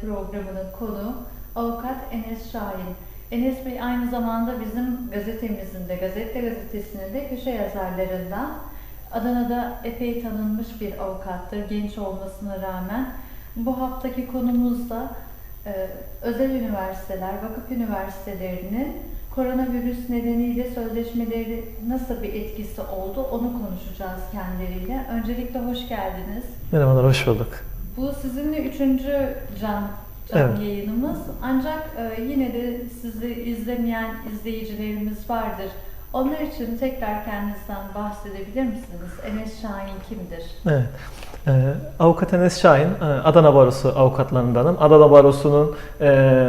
programının konu avukat Enes Şahin. Enes Bey aynı zamanda bizim gazetemizin de, Gazete Gazetesi'nin de köşe yazarlarından. Adana'da epey tanınmış bir avukattır genç olmasına rağmen. Bu haftaki konumuz da e, özel üniversiteler, vakıf üniversitelerinin koronavirüs nedeniyle sözleşmeleri nasıl bir etkisi oldu onu konuşacağız kendileriyle. Öncelikle hoş geldiniz. Merhabalar, hoş bulduk. Bu sizinle üçüncü can, can Evet. yayınımız. Ancak e, yine de sizi izlemeyen izleyicilerimiz vardır. Onlar için tekrar kendinizden bahsedebilir misiniz? Enes Şahin kimdir? Evet. Ee, Avukat Enes Şahin, e, Adana Barosu avukatlarındanım. Adana Barosu'nun e,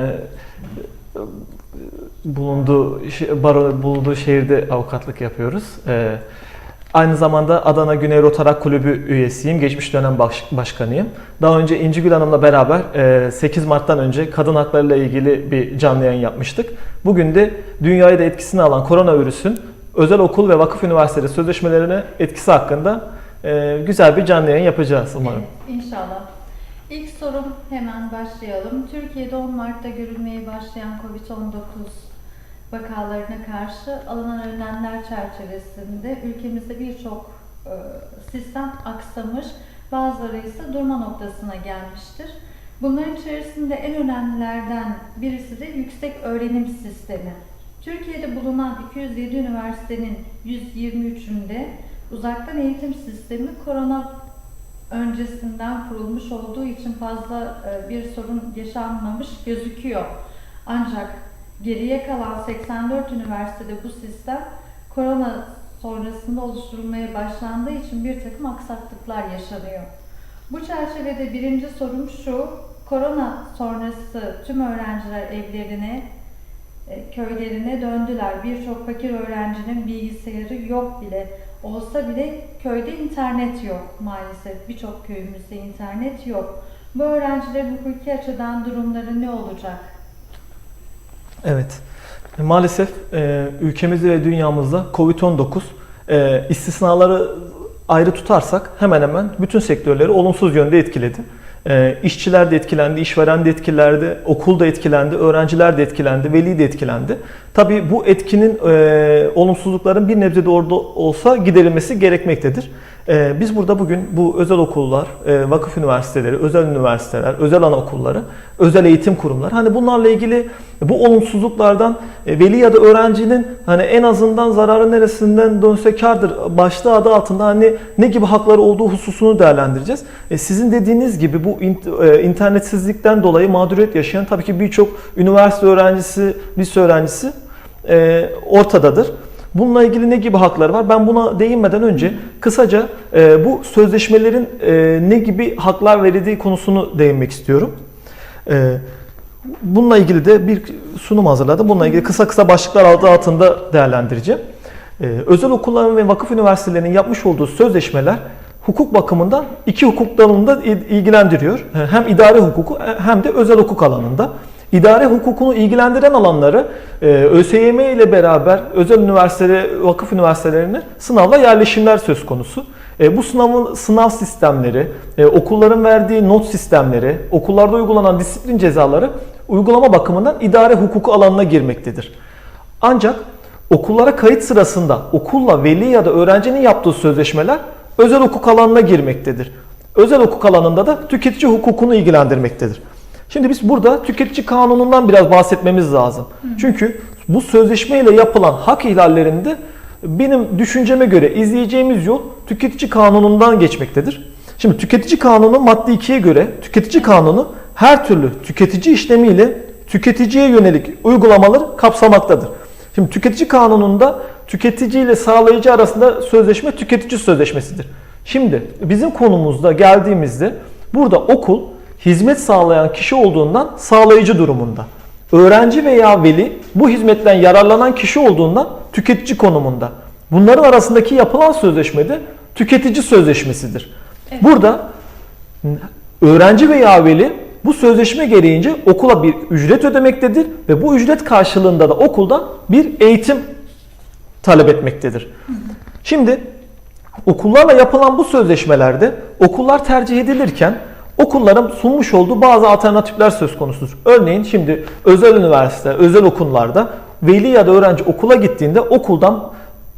bulunduğu baro bulunduğu şehirde avukatlık yapıyoruz. E, aynı zamanda Adana Güney Rotarak Kulübü üyesiyim. Geçmiş dönem baş- başkanıyım. Daha önce İncigül Hanım'la beraber e, 8 Mart'tan önce kadın haklarıyla ilgili bir canlı yayın yapmıştık. Bugün de dünyayı da etkisini alan koronavirüsün özel okul ve vakıf üniversiteleri sözleşmelerine etkisi hakkında e, güzel bir canlı yayın yapacağız umarım. Evet, inşallah. İlk sorum hemen başlayalım. Türkiye'de 10 Mart'ta görülmeye başlayan COVID-19 vakalarına karşı alınan önlemler çerçevesinde ülkemizde birçok e, sistem aksamış, bazıları ise durma noktasına gelmiştir. Bunların içerisinde en önemlilerden birisi de yüksek öğrenim sistemi. Türkiye'de bulunan 207 üniversitenin 123'ünde uzaktan eğitim sistemi korona öncesinden kurulmuş olduğu için fazla e, bir sorun yaşanmamış gözüküyor. Ancak geriye kalan 84 üniversitede bu sistem korona sonrasında oluşturulmaya başlandığı için bir takım aksaklıklar yaşanıyor. Bu çerçevede birinci sorum şu, korona sonrası tüm öğrenciler evlerine, e, köylerine döndüler. Birçok fakir öğrencinin bilgisayarı yok bile. Olsa bile köyde internet yok maalesef. Birçok köyümüzde internet yok. Bu öğrencilerin hukuki açıdan durumları ne olacak? Evet. E, Maalesef e, ülkemizde ve dünyamızda Covid-19 e, istisnaları ayrı tutarsak hemen hemen bütün sektörleri olumsuz yönde etkiledi. E, işçiler de etkilendi, işveren de etkilendi, okul da etkilendi, öğrenciler de etkilendi, veli de etkilendi. Tabii bu etkinin e, olumsuzlukların bir nebze de orada olsa giderilmesi gerekmektedir. E, biz burada bugün bu özel okullar, e, vakıf üniversiteleri, özel üniversiteler, özel anaokulları, özel eğitim kurumları hani bunlarla ilgili bu olumsuzluklardan e, veli ya da öğrencinin hani en azından zararı neresinden dönse kardır başlığı adı altında hani ne gibi hakları olduğu hususunu değerlendireceğiz. E, sizin dediğiniz gibi bu int- e, internetsizlikten dolayı mağduriyet yaşayan tabii ki birçok üniversite öğrencisi, lise öğrencisi e, ortadadır. Bununla ilgili ne gibi hakları var? Ben buna değinmeden önce kısaca e, bu sözleşmelerin e, ne gibi haklar verildiği konusunu değinmek istiyorum. E, bununla ilgili de bir sunum hazırladım. Bununla ilgili kısa kısa başlıklar adı altında değerlendireceğim. E, özel okulların ve vakıf üniversitelerinin yapmış olduğu sözleşmeler hukuk bakımından iki hukuk dalında il- ilgilendiriyor. E, Hem idare hukuku hem de özel hukuk alanında. İdare hukukunu ilgilendiren alanları e, ÖSYM ile beraber özel üniversite, vakıf üniversitelerine sınavla yerleşimler söz konusu. E, bu sınavın sınav sistemleri, e, okulların verdiği not sistemleri, okullarda uygulanan disiplin cezaları uygulama bakımından idare hukuku alanına girmektedir. Ancak okullara kayıt sırasında okulla veli ya da öğrencinin yaptığı sözleşmeler özel hukuk alanına girmektedir. Özel hukuk alanında da tüketici hukukunu ilgilendirmektedir. Şimdi biz burada tüketici kanunundan biraz bahsetmemiz lazım. Çünkü bu sözleşmeyle yapılan hak ihlallerinde benim düşünceme göre izleyeceğimiz yol tüketici kanunundan geçmektedir. Şimdi tüketici kanunu madde 2'ye göre tüketici kanunu her türlü tüketici işlemiyle tüketiciye yönelik uygulamaları kapsamaktadır. Şimdi tüketici kanununda tüketici ile sağlayıcı arasında sözleşme tüketici sözleşmesidir. Şimdi bizim konumuzda geldiğimizde burada okul hizmet sağlayan kişi olduğundan sağlayıcı durumunda. Öğrenci veya veli bu hizmetten yararlanan kişi olduğundan tüketici konumunda. Bunların arasındaki yapılan sözleşme de tüketici sözleşmesidir. Evet. Burada öğrenci veya veli bu sözleşme gereğince okula bir ücret ödemektedir ve bu ücret karşılığında da okuldan bir eğitim talep etmektedir. Şimdi Okullarla yapılan bu sözleşmelerde okullar tercih edilirken okulların sunmuş olduğu bazı alternatifler söz konusudur. Örneğin şimdi özel üniversite, özel okullarda veli ya da öğrenci okula gittiğinde okuldan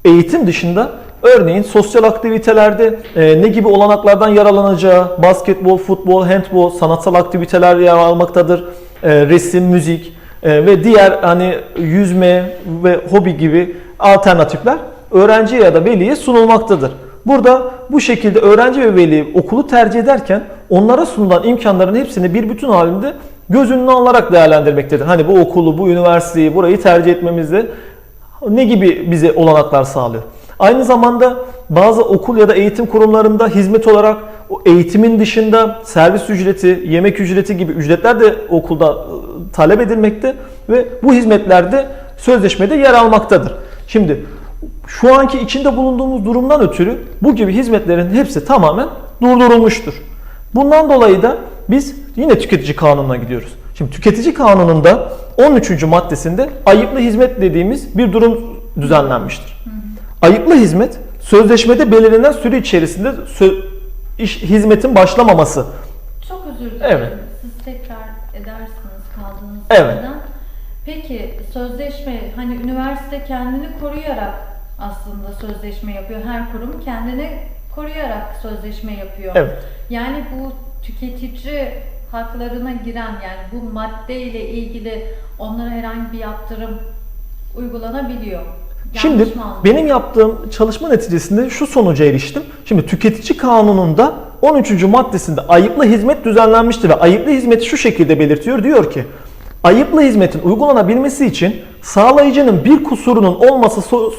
eğitim dışında örneğin sosyal aktivitelerde e, ne gibi olanaklardan yararlanacağı, basketbol, futbol, handbol, sanatsal aktiviteler yer almaktadır. E, resim, müzik e, ve diğer hani yüzme ve hobi gibi alternatifler öğrenciye ya da veliye sunulmaktadır. Burada bu şekilde öğrenci ve veli okulu tercih ederken onlara sunulan imkanların hepsini bir bütün halinde göz önüne alarak değerlendirmektedir. Hani bu okulu, bu üniversiteyi, burayı tercih etmemizde ne gibi bize olanaklar sağlıyor? Aynı zamanda bazı okul ya da eğitim kurumlarında hizmet olarak o eğitimin dışında servis ücreti, yemek ücreti gibi ücretler de okulda e, talep edilmekte ve bu hizmetler de sözleşmede yer almaktadır. Şimdi şu anki içinde bulunduğumuz durumdan ötürü bu gibi hizmetlerin hepsi tamamen durdurulmuştur. Bundan dolayı da biz yine tüketici kanununa gidiyoruz. Şimdi tüketici kanununda 13. maddesinde ayıplı hizmet dediğimiz bir durum düzenlenmiştir. Ayıplı hizmet sözleşmede belirlenen süre içerisinde sö- iş, hizmetin başlamaması. Çok özür dilerim. Evet. Siz tekrar edersiniz kaldığınız Evet. yerden. Peki sözleşme hani üniversite kendini koruyarak aslında sözleşme yapıyor. Her kurum kendini koruyarak sözleşme yapıyor. Evet. Yani bu tüketici haklarına giren yani bu maddeyle ilgili onlara herhangi bir yaptırım uygulanabiliyor. Yanlış Şimdi benim yaptığım çalışma neticesinde şu sonuca eriştim. Şimdi tüketici kanununda 13. maddesinde ayıplı hizmet düzenlenmiştir ve ayıplı hizmeti şu şekilde belirtiyor. Diyor ki ayıplı hizmetin uygulanabilmesi için sağlayıcının bir kusurunun olması so-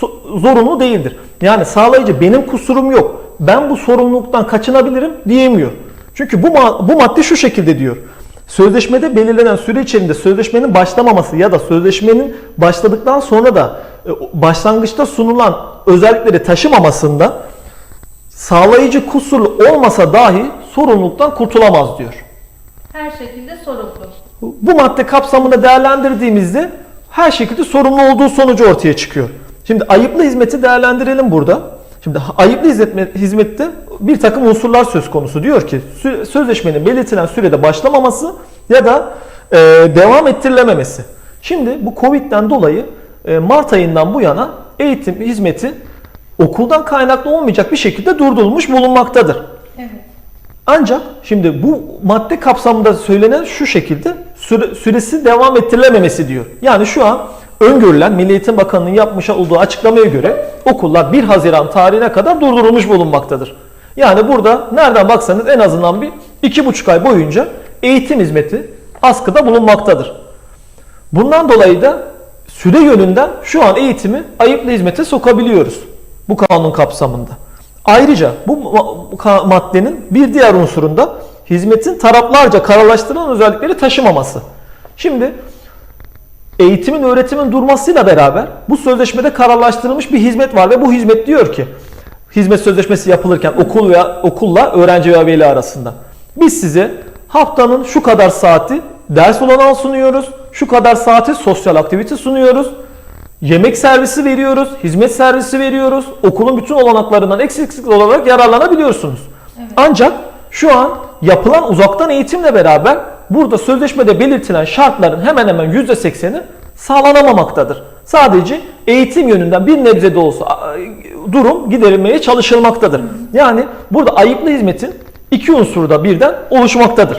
so- zorunlu değildir. Yani sağlayıcı benim kusurum yok. Ben bu sorumluluktan kaçınabilirim diyemiyor. Çünkü bu bu madde şu şekilde diyor. Sözleşmede belirlenen süre içerisinde sözleşmenin başlamaması ya da sözleşmenin başladıktan sonra da e, başlangıçta sunulan özellikleri taşımamasında sağlayıcı kusurlu olmasa dahi sorumluluktan kurtulamaz diyor. Her şekilde sorumlu. Bu madde kapsamında değerlendirdiğimizde her şekilde sorumlu olduğu sonucu ortaya çıkıyor. Şimdi ayıplı hizmeti değerlendirelim burada. Şimdi ayıplı hizmet, hizmette bir takım unsurlar söz konusu. Diyor ki sözleşmenin belirtilen sürede başlamaması ya da e, devam ettirilememesi. Şimdi bu Covid'den dolayı e, Mart ayından bu yana eğitim hizmeti okuldan kaynaklı olmayacak bir şekilde durdurulmuş bulunmaktadır. Evet. Ancak şimdi bu madde kapsamında söylenen şu şekilde süre- süresi devam ettirilememesi diyor. Yani şu an öngörülen Milli Eğitim Bakanı'nın yapmış olduğu açıklamaya göre okullar 1 Haziran tarihine kadar durdurulmuş bulunmaktadır. Yani burada nereden baksanız en azından bir iki buçuk ay boyunca eğitim hizmeti askıda bulunmaktadır. Bundan dolayı da süre yönünden şu an eğitimi ayıplı hizmete sokabiliyoruz bu kanun kapsamında. Ayrıca bu maddenin bir diğer unsurunda hizmetin taraflarca kararlaştırılan özellikleri taşımaması. Şimdi eğitimin öğretimin durmasıyla beraber bu sözleşmede kararlaştırılmış bir hizmet var ve bu hizmet diyor ki hizmet sözleşmesi yapılırken okul veya okulla öğrenci veya veli arasında biz size haftanın şu kadar saati ders olanağı sunuyoruz. Şu kadar saati sosyal aktivite sunuyoruz. Yemek servisi veriyoruz, hizmet servisi veriyoruz. Okulun bütün olanaklarından eksiksiz olarak yararlanabiliyorsunuz. Evet. Ancak şu an yapılan uzaktan eğitimle beraber burada sözleşmede belirtilen şartların hemen hemen %80'i sağlanamamaktadır. Sadece eğitim yönünden bir nebze de olsa durum giderilmeye çalışılmaktadır. Yani burada ayıplı hizmetin iki unsuru da birden oluşmaktadır.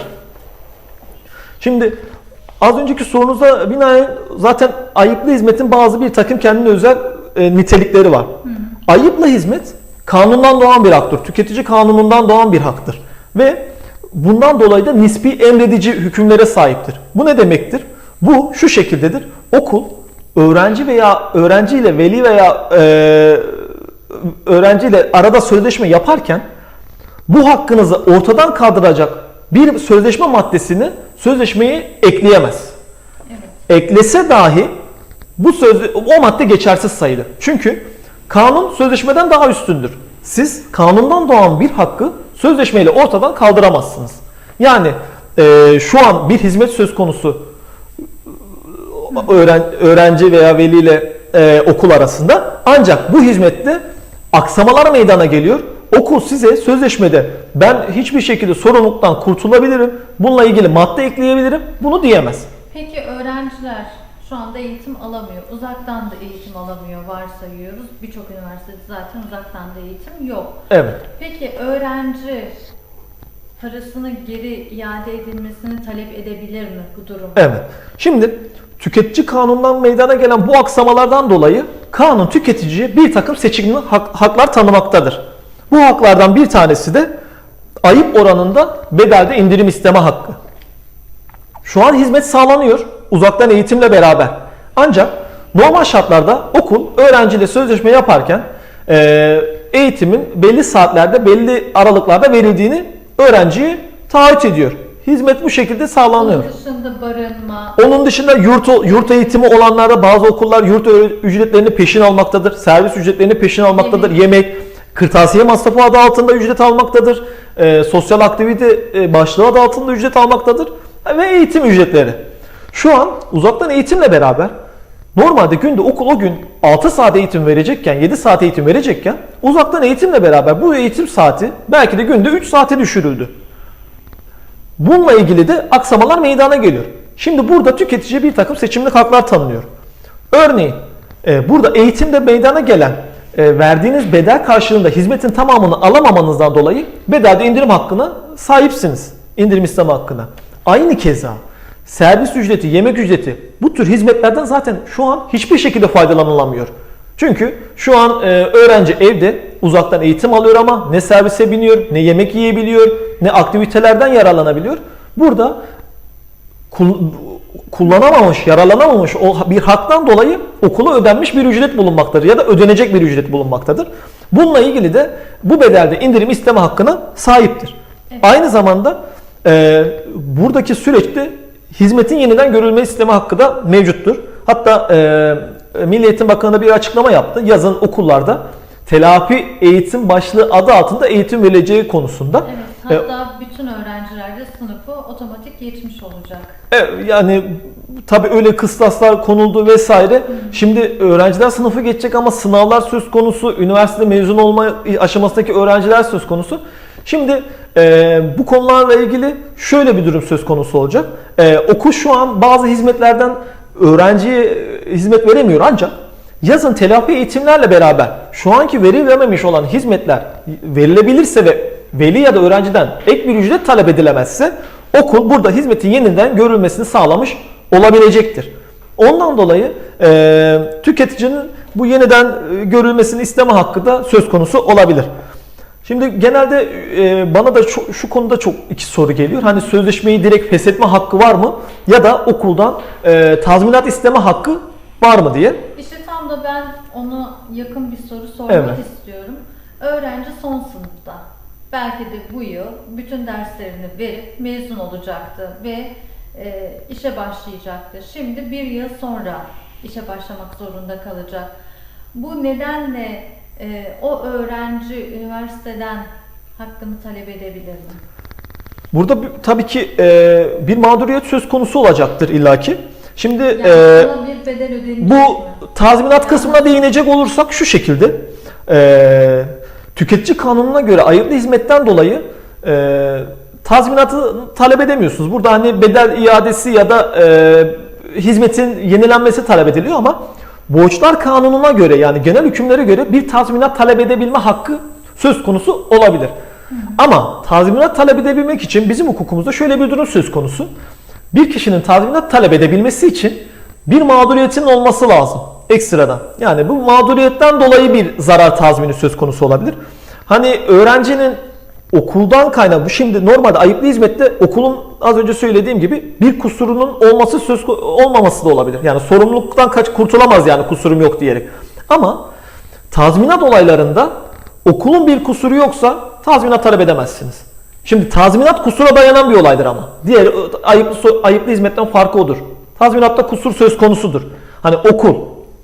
Şimdi az önceki sorunuza binaen zaten ayıplı hizmetin bazı bir takım kendine özel e, nitelikleri var. Ayıplı hizmet kanundan doğan bir haktır. Tüketici kanunundan doğan bir haktır. Ve bundan dolayı da nispi emredici hükümlere sahiptir. Bu ne demektir? Bu şu şekildedir. Okul öğrenci veya öğrenciyle veli veya e, öğrenciyle arada sözleşme yaparken bu hakkınızı ortadan kaldıracak bir sözleşme maddesini sözleşmeye ekleyemez. Evet. Eklese dahi bu söz o madde geçersiz sayılır. Çünkü kanun sözleşmeden daha üstündür. Siz kanundan doğan bir hakkı sözleşmeyle ortadan kaldıramazsınız. Yani e, şu an bir hizmet söz konusu öğren, öğrenci veya veli ile e, okul arasında ancak bu hizmette aksamalar meydana geliyor. Okul size sözleşmede ben hiçbir şekilde sorumluluktan kurtulabilirim. Bununla ilgili madde ekleyebilirim. Bunu diyemez. Peki öğrenciler şu anda eğitim alamıyor. Uzaktan da eğitim alamıyor varsayıyoruz. Birçok üniversitede zaten uzaktan da eğitim yok. Evet. Peki öğrenci parasını geri iade edilmesini talep edebilir mi bu durum? Evet. Şimdi tüketici kanundan meydana gelen bu aksamalardan dolayı kanun tüketiciye bir takım seçimli hak- haklar tanımaktadır. Bu haklardan bir tanesi de ayıp oranında bedelde indirim isteme hakkı. Şu an hizmet sağlanıyor uzaktan eğitimle beraber. Ancak normal şartlarda okul öğrenciyle sözleşme yaparken eee, eğitimin belli saatlerde belli aralıklarda verildiğini öğrenciye taahhüt ediyor. Hizmet bu şekilde sağlanıyor. Bunun dışında barınma, Onun dışında yurt, yurt eğitimi olanlarda bazı okullar yurt ücretlerini peşin almaktadır. Servis ücretlerini peşin almaktadır. Yemek, kırtasiye masrafı adı altında ücret almaktadır. Ee, sosyal aktivite e, başlığı adı altında ücret almaktadır. Ve eğitim ücretleri. Şu an uzaktan eğitimle beraber normalde günde okul o gün 6 saat eğitim verecekken, 7 saat eğitim verecekken uzaktan eğitimle beraber bu eğitim saati belki de günde 3 saate düşürüldü. Bununla ilgili de aksamalar meydana geliyor. Şimdi burada tüketiciye bir takım seçimlik haklar tanınıyor. Örneğin e, burada eğitimde meydana gelen e, verdiğiniz bedel karşılığında hizmetin tamamını alamamanızdan dolayı bedelde indirim hakkına sahipsiniz. İndirim isteme hakkına. Aynı keza servis ücreti, yemek ücreti bu tür hizmetlerden zaten şu an hiçbir şekilde faydalanılamıyor. Çünkü şu an e, öğrenci evde uzaktan eğitim alıyor ama ne servise biniyor, ne yemek yiyebiliyor, ne aktivitelerden yararlanabiliyor. Burada kul- kullanamamış, yararlanamamış o bir haktan dolayı okula ödenmiş bir ücret bulunmaktadır ya da ödenecek bir ücret bulunmaktadır. Bununla ilgili de bu bedelde indirim isteme hakkına sahiptir. Evet. Aynı zamanda e, buradaki süreçte hizmetin yeniden görülme isteme hakkı da mevcuttur. Hatta e, Milli Eğitim Bakanı da bir açıklama yaptı. Yazın okullarda telafi eğitim başlığı adı altında eğitim verileceği konusunda. evet E, hatta bütün öğrencilerde sınıfı otomatik geçmiş olacak. Evet, yani tabii öyle kıstaslar konuldu vesaire. Şimdi öğrenciler sınıfı geçecek ama sınavlar söz konusu, üniversite mezun olma aşamasındaki öğrenciler söz konusu. Şimdi e, bu konularla ilgili şöyle bir durum söz konusu olacak. E, okul şu an bazı hizmetlerden öğrenciye e, hizmet veremiyor ancak yazın telafi eğitimlerle beraber şu anki verilememiş olan hizmetler verilebilirse ve veli ya da öğrenciden ek bir ücret talep edilemezse okul burada hizmetin yeniden görülmesini sağlamış olabilecektir. Ondan dolayı e, tüketicinin bu yeniden e, görülmesini isteme hakkı da söz konusu olabilir. Şimdi genelde e, bana da şu, şu konuda çok iki soru geliyor. Hani sözleşmeyi direkt feshetme hakkı var mı? Ya da okuldan e, tazminat isteme hakkı var mı diye. İşte tam da ben onu yakın bir soru sormak Evet. istiyorum. Öğrenci son sınıfta. Belki de bu yıl bütün derslerini verip mezun olacaktı ve e, işe başlayacaktı. Şimdi bir yıl sonra işe başlamak zorunda kalacak. Bu nedenle e, o öğrenci üniversiteden hakkını talep edebilir mi? Burada bir- tabii ki e, bir mağduriyet söz konusu olacaktır illaki. Şimdi Yani e, bir bedel Bu mi? tazminat kısmına değinecek olursak şu şekilde. e, tüketici kanununa göre ayıplı hizmetten dolayı e, tazminatı talep edemiyorsunuz. Burada hani bedel iadesi ya da e, hizmetin yenilenmesi talep ediliyor ama borçlar kanununa göre yani genel hükümlere göre bir tazminat talep edebilme hakkı söz konusu olabilir. Ama tazminat talep edebilmek için bizim hukukumuzda şöyle bir durum söz konusu. Bir kişinin tazminat talep edebilmesi için bir mağduriyetin olması lazım ekstradan. Yani bu mağduriyetten dolayı bir zarar tazmini söz konusu olabilir. Hani öğrencinin okuldan kaynağı bu şimdi normalde ayıplı hizmette okulun az önce söylediğim gibi bir kusurunun olması söz olmaması da olabilir. Yani sorumluluktan kaç kurtulamaz yani kusurum yok diyerek. Ama tazminat olaylarında okulun bir kusuru yoksa tazminat talep edemezsiniz. Şimdi tazminat kusura dayanan bir olaydır ama. Diğer ayıplı, ayıplı hizmetten farkı odur. Tazminatta kusur söz konusudur. Hani okul,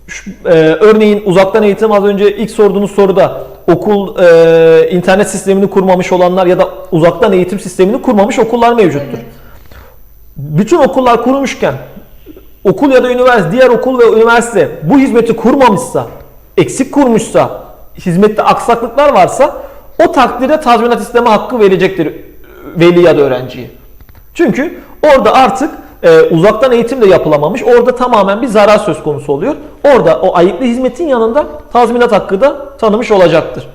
şu- e, örneğin uzaktan eğitim az önce ilk sorduğunuz soruda okul e, internet sistemini kurmamış olanlar ya da uzaktan eğitim sistemini kurmamış okullar mevcuttur. Evet. Bütün okullar kurmuşken okul ya da üniversite, diğer okul ve üniversite bu hizmeti kurmamışsa, eksik kurmuşsa, hizmette aksaklıklar varsa o takdirde tazminat isteme hakkı verecektir veli ya da öğrenciye. Çünkü orada artık e, uzaktan eğitim de yapılamamış. Orada tamamen bir zarar söz konusu oluyor. Orada o ayıplı hizmetin yanında tazminat hakkı da tanımış olacaktır.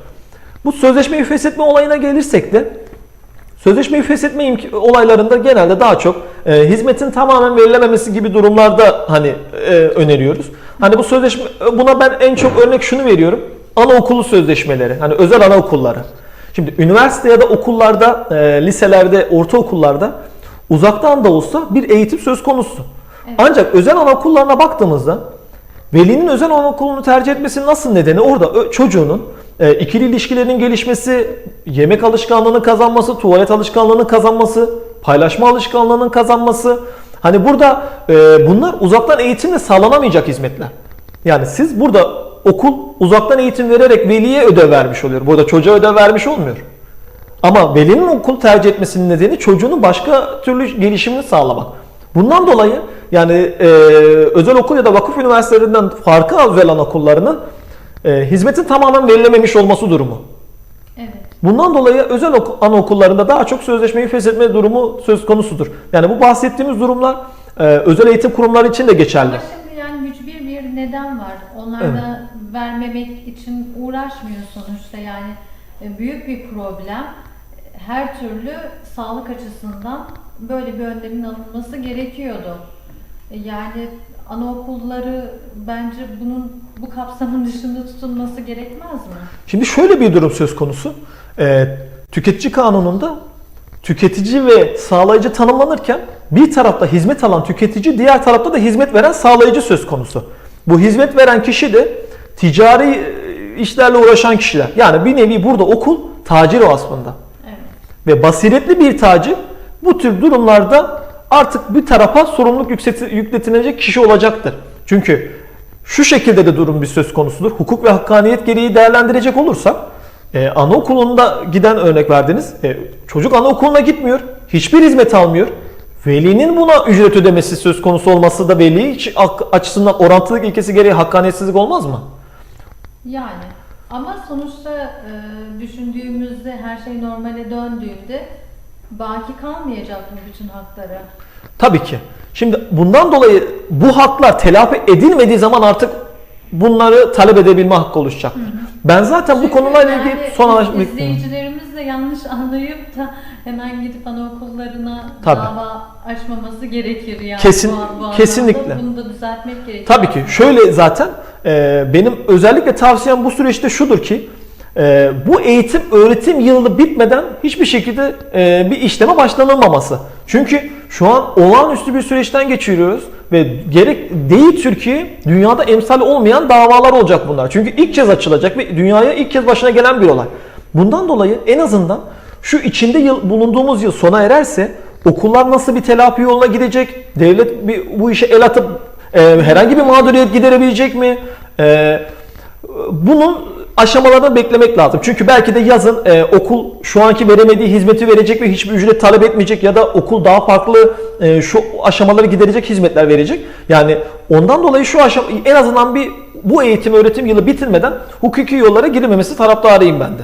Bu sözleşmeyi feshetme olayına gelirsek de Sözleşmeyi feshetme olaylarında genelde daha çok e, hizmetin tamamen verilememesi gibi durumlarda hani e, öneriyoruz. Hani bu sözleşme buna ben en çok örnek şunu veriyorum. Anaokulu sözleşmeleri, hani özel anaokulları. Şimdi üniversite ya da okullarda, e, liselerde, ortaokullarda uzaktan da olsa bir eğitim söz konusu. Evet. Ancak özel anaokullarına baktığımızda velinin özel anaokulunu tercih etmesinin nasıl nedeni orada çocuğunun e, ikili ilişkilerinin gelişmesi, yemek alışkanlığını kazanması, tuvalet alışkanlığını kazanması, paylaşma alışkanlığının kazanması. Hani burada e, bunlar uzaktan eğitimle sağlanamayacak hizmetler. Yani siz burada okul uzaktan eğitim vererek veliye ödev vermiş oluyor. Burada çocuğa ödev vermiş olmuyor. Ama velinin okul tercih etmesinin nedeni çocuğunun başka türlü gelişimini sağlamak. Bundan dolayı yani e, özel okul ya da vakıf üniversitelerinden farkı özel anaokullarının e, hizmetin tamamen verilememiş olması durumu. Evet. Bundan dolayı özel oku- anaokullarında daha çok sözleşmeyi feshetme durumu söz konusudur. Yani bu bahsettiğimiz durumlar e, özel eğitim kurumları için de geçerli. Ama şimdi yani mücbir bir neden var. Onlar da vermemek için uğraşmıyor sonuçta yani e, büyük bir problem. Her türlü sağlık açısından böyle bir önlemin alınması gerekiyordu. E, Yani anaokulları bence bunun bu kapsamın dışında tutulması gerekmez mi? Şimdi şöyle bir durum söz konusu. Ee, tüketici kanununda tüketici ve sağlayıcı tanımlanırken bir tarafta hizmet alan tüketici, diğer tarafta da hizmet veren sağlayıcı söz konusu. Bu hizmet veren kişi de ticari e, işlerle uğraşan kişiler. Yani bir nevi burada okul tacir o aslında. Ve basiretli bir tacir bu tür durumlarda artık bir tarafa sorumluluk yükletilecek kişi olacaktır. Çünkü şu şekilde de durum bir söz konusudur. Hukuk ve hakkaniyet gereği değerlendirecek olursak e, anaokulunda giden örnek verdiniz. E, çocuk anaokuluna gitmiyor. Hiçbir hizmet almıyor. Velinin buna ücret ödemesi söz konusu olması da veli açısından orantılılık ilkesi gereği hakkaniyetsizlik olmaz mı? Yani ama sonuçta e, düşündüğümüzde her şey normale döndüğünde baki kalmayacak mı bütün hakları? Tabii ki. Şimdi bundan dolayı bu haklar telafi edilmediği zaman artık bunları talep edebilme hakkı oluşacaktır. Ben zaten bu Çünkü konularla ilgili yani son iz- araştırma izleyicilerimiz de yanlış anlayıp da hemen gidip anaokullarına Tabii. dava açmaması gerekir yani. Kesin- bu, bu kesinlikle. Bunu da düzeltmek gerekiyor. Tabii ki. Şöyle zaten e, benim özellikle tavsiyem bu süreçte şudur ki e, bu eğitim öğretim yılı bitmeden hiçbir şekilde e, bir işleme başlanılmaması. Çünkü şu an olağanüstü bir süreçten geçiriyoruz ve gerek değil Türkiye dünyada emsal olmayan davalar olacak bunlar. Çünkü ilk kez açılacak ve dünyaya ilk kez başına gelen bir olay. Bundan dolayı en azından şu içinde yıl, bulunduğumuz yıl sona ererse okullar nasıl bir telafi yoluna gidecek? Devlet bir, bu işe el atıp e, herhangi bir mağduriyet giderebilecek mi? E, bunun aşamalarını beklemek lazım. Çünkü belki de yazın e, okul şu anki veremediği hizmeti verecek ve hiçbir ücret talep etmeyecek ya da okul daha farklı e, şu aşamaları giderecek hizmetler verecek. Yani ondan dolayı şu aşama en azından bir bu eğitim öğretim yılı bitirmeden hukuki yollara girilmemesi taraftarıyım ben de.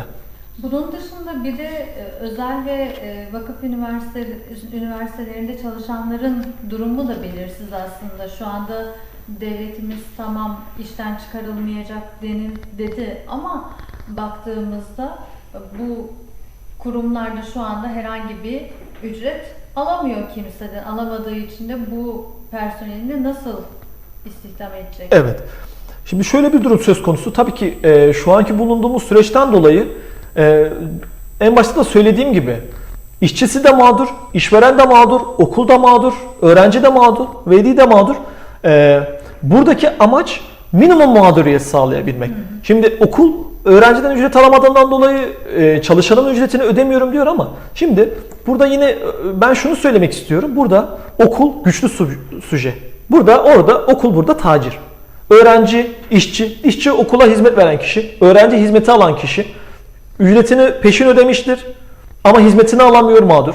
Bunun dışında bir de e, özel ve e, vakıf üniversite, üniversitelerinde çalışanların durumu da belirsiz aslında. Şu anda devletimiz tamam işten çıkarılmayacak denil, dedi ama baktığımızda bu kurumlarda şu anda herhangi bir ücret alamıyor kimseden. Alamadığı için de bu personelini nasıl istihdam edecek? Evet. Şimdi şöyle bir durum söz konusu. Tabii ki e, şu anki bulunduğumuz süreçten dolayı e, en başta da söylediğim gibi işçisi de mağdur, işveren de mağdur, okul da mağdur, öğrenci de mağdur, veli de mağdur. E, buradaki amaç minimum mağduriyet sağlayabilmek. Şimdi okul öğrenciden ücret alamadığından dolayı e, çalışanın ücretini ödemiyorum diyor ama şimdi burada yine e, ben şunu söylemek istiyorum. Burada okul güçlü su- suje. Burada orada okul burada tacir. Öğrenci, işçi, işçi okula hizmet veren kişi, öğrenci hizmeti alan kişi ücretini peşin ödemiştir ama hizmetini alamıyor mağdur.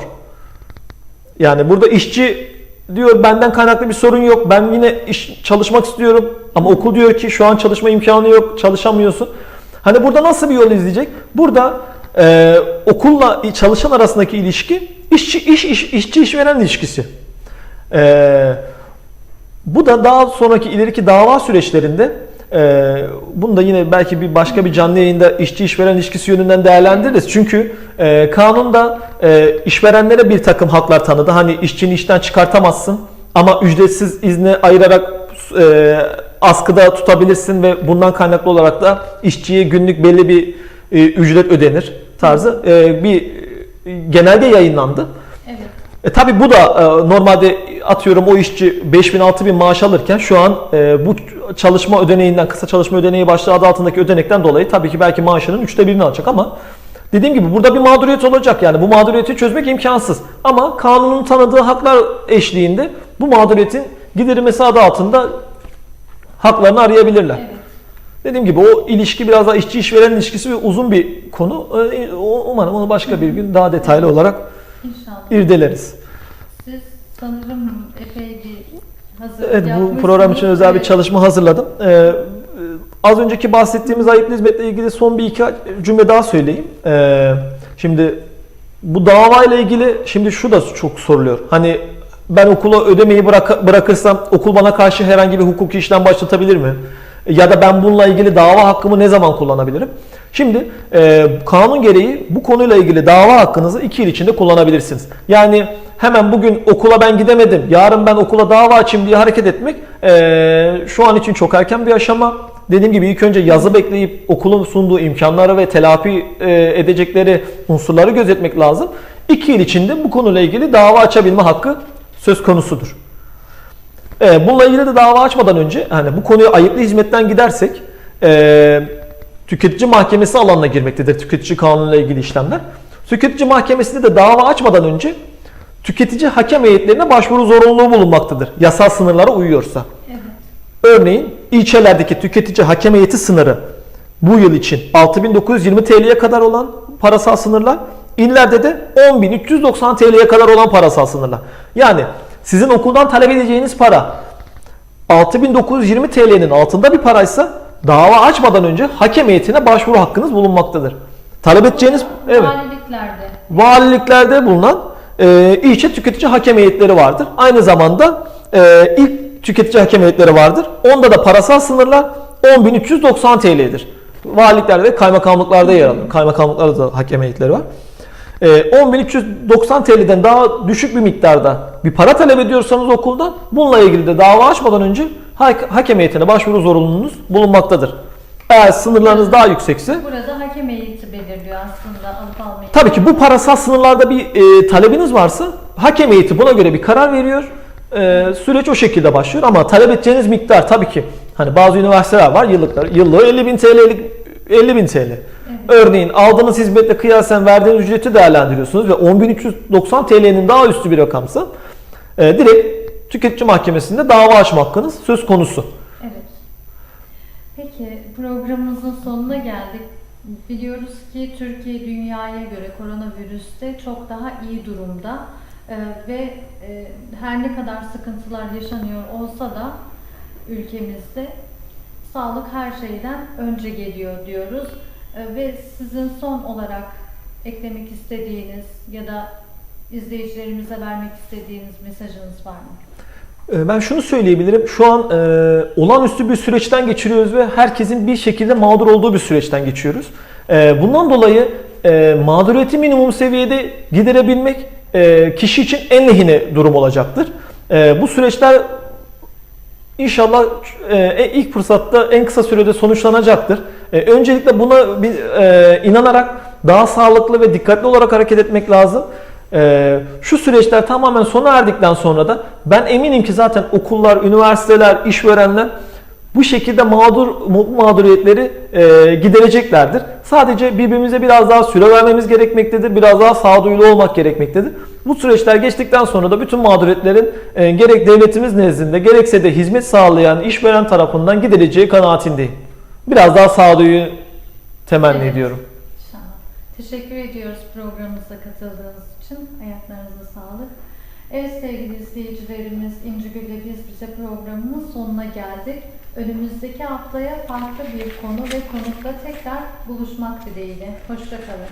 Yani burada işçi diyor benden kaynaklı bir sorun yok. Ben yine iş çalışmak istiyorum ama okul diyor ki şu an çalışma imkanı yok, çalışamıyorsun. Hani burada nasıl bir yol izleyecek? Burada e, okulla çalışan arasındaki ilişki işçi iş, iş işçi işveren ilişkisi. E, bu da daha sonraki ileriki dava süreçlerinde e, bunu da yine belki bir başka bir canlı yayında işçi işveren ilişkisi yönünden değerlendiririz. Çünkü e, kanunda e, işverenlere bir takım haklar tanıdı. Hani işçini işten çıkartamazsın ama ücretsiz izne ayırarak e, askıda tutabilirsin ve bundan kaynaklı olarak da işçiye günlük belli bir e, ücret ödenir tarzı e, bir e, genelge yayınlandı. Evet. E tabi bu da e, normalde atıyorum o işçi 5000 6000 maaş alırken şu an e, bu çalışma ödeneğinden kısa çalışma ödeneği başlığı adı altındaki ödenekten dolayı tabii ki belki maaşının üçte birini alacak ama dediğim gibi burada bir mağduriyet olacak yani bu mağduriyeti çözmek imkansız ama kanunun tanıdığı haklar eşliğinde bu mağduriyetin giderilmesi adı altında haklarını arayabilirler. Evet. Dediğim gibi o ilişki biraz daha işçi işveren ilişkisi ve uzun bir konu. E, Umarım onu başka bir gün daha detaylı olarak. İrdeleriz. Siz sanırım epey bir hazır Evet bu program için özel bir çalışma hazırladım. Ee, az önceki bahsettiğimiz ayıplı hizmetle ilgili son bir iki cümle daha söyleyeyim. Ee, şimdi bu dava ile ilgili şimdi şu da çok soruluyor. Hani ben okula ödemeyi bırak, bırakırsam okul bana karşı herhangi bir hukuki işlem başlatabilir mi? Ya da ben bununla ilgili dava hakkımı ne zaman kullanabilirim? Şimdi e, kanun gereği bu konuyla ilgili dava hakkınızı iki yıl içinde kullanabilirsiniz. Yani hemen bugün okula ben gidemedim, yarın ben okula dava açayım diye hareket etmek e, şu an için çok erken bir aşama. Dediğim gibi ilk önce yazı bekleyip okulun sunduğu imkanları ve telafi e, edecekleri unsurları gözetmek lazım. İki yıl içinde bu konuyla ilgili dava açabilme hakkı söz konusudur. E, bununla ilgili de dava açmadan önce hani bu konuya ayıplı hizmetten gidersek e, tüketici mahkemesi alanına girmektedir tüketici kanunuyla ilgili işlemler. Tüketici mahkemesinde de dava açmadan önce tüketici hakem heyetlerine başvuru zorunluluğu bulunmaktadır. Yasal sınırlara uyuyorsa. Evet. Örneğin ilçelerdeki tüketici hakem heyeti sınırı bu yıl için 6920 TL'ye kadar olan parasal sınırlar, illerde de 10390 TL'ye kadar olan parasal sınırlar. Yani sizin okuldan talep edeceğiniz para 6920 TL'nin altında bir paraysa dava açmadan önce hakem heyetine başvuru hakkınız bulunmaktadır. Talep edeceğiniz evet Valiliklerde. valiliklerde bulunan e, ilçe tüketici hakem heyetleri vardır. Aynı zamanda e, ilk tüketici hakem heyetleri vardır. Onda da parasal sınırlar 10.390 TL'dir. Valiliklerde ve kaymakamlıklarda yer alır. Kaymakamlıklarda da hakem heyetleri var. E, 10.390 TL'den daha düşük bir miktarda bir para talep ediyorsanız okuldan bununla ilgili de dava açmadan önce ha- hakem heyetine başvuru zorunluluğunuz bulunmaktadır. Eğer sınırlarınız daha yüksekse Burada hakem heyeti belirliyor aslında alıp almayı. Tabii ki bu parasal sınırlarda bir e, talebiniz varsa hakem heyeti buna göre bir karar veriyor. E, süreç o şekilde başlıyor ama talep edeceğiniz miktar tabii ki hani bazı üniversiteler var yıllıklar yıllığı 50 bin TL'lik 50 bin TL. Örneğin aldığınız hizmetle kıyasen verdiğiniz ücreti değerlendiriyorsunuz ve 10.390 TL'nin daha üstü bir rakamsa e, direkt tüketici mahkemesinde dava açma hakkınız söz konusu. Evet. Peki programımızın sonuna geldik. Biliyoruz ki Türkiye dünyaya göre koronavirüste çok daha iyi durumda Ee, ve e, her ne kadar sıkıntılar yaşanıyor olsa da ülkemizde sağlık her şeyden önce geliyor diyoruz. Ee, ve sizin son olarak eklemek istediğiniz ya da izleyicilerimize vermek istediğiniz mesajınız var mı? Ee, Ben şunu söyleyebilirim. Şu an e, olağanüstü bir süreçten geçiriyoruz ve herkesin bir şekilde mağdur olduğu bir süreçten geçiyoruz. E, bundan dolayı e, mağduriyeti minimum seviyede giderebilmek e, kişi için en lehine durum olacaktır. E, bu süreçler İnşallah e, ilk fırsatta en kısa sürede sonuçlanacaktır. E, öncelikle buna bir, e, inanarak daha sağlıklı ve dikkatli olarak hareket etmek lazım. E, şu süreçler tamamen sona erdikten sonra da ben eminim ki zaten okullar, üniversiteler, işverenler bu şekilde mağdur mağduriyetleri e, gidereceklerdir. Sadece birbirimize biraz daha süre vermemiz gerekmektedir. Biraz daha sağduyulu olmak gerekmektedir. Bu süreçler geçtikten sonra da bütün mağduriyetlerin e, gerek devletimiz nezdinde gerekse de hizmet sağlayan işveren tarafından gidileceği kanaatindeyim. Biraz daha sağduyu temenni Evet. ediyorum. İnşallah. Teşekkür ediyoruz programımıza katıldığınız için. Ayaklarınıza sağlık. Evet sevgili izleyicilerimiz İnci Gül'le Biz Bize programının sonuna geldik. Önümüzdeki haftaya farklı bir konu ve konukla tekrar buluşmak dileğiyle. Hoşçakalın.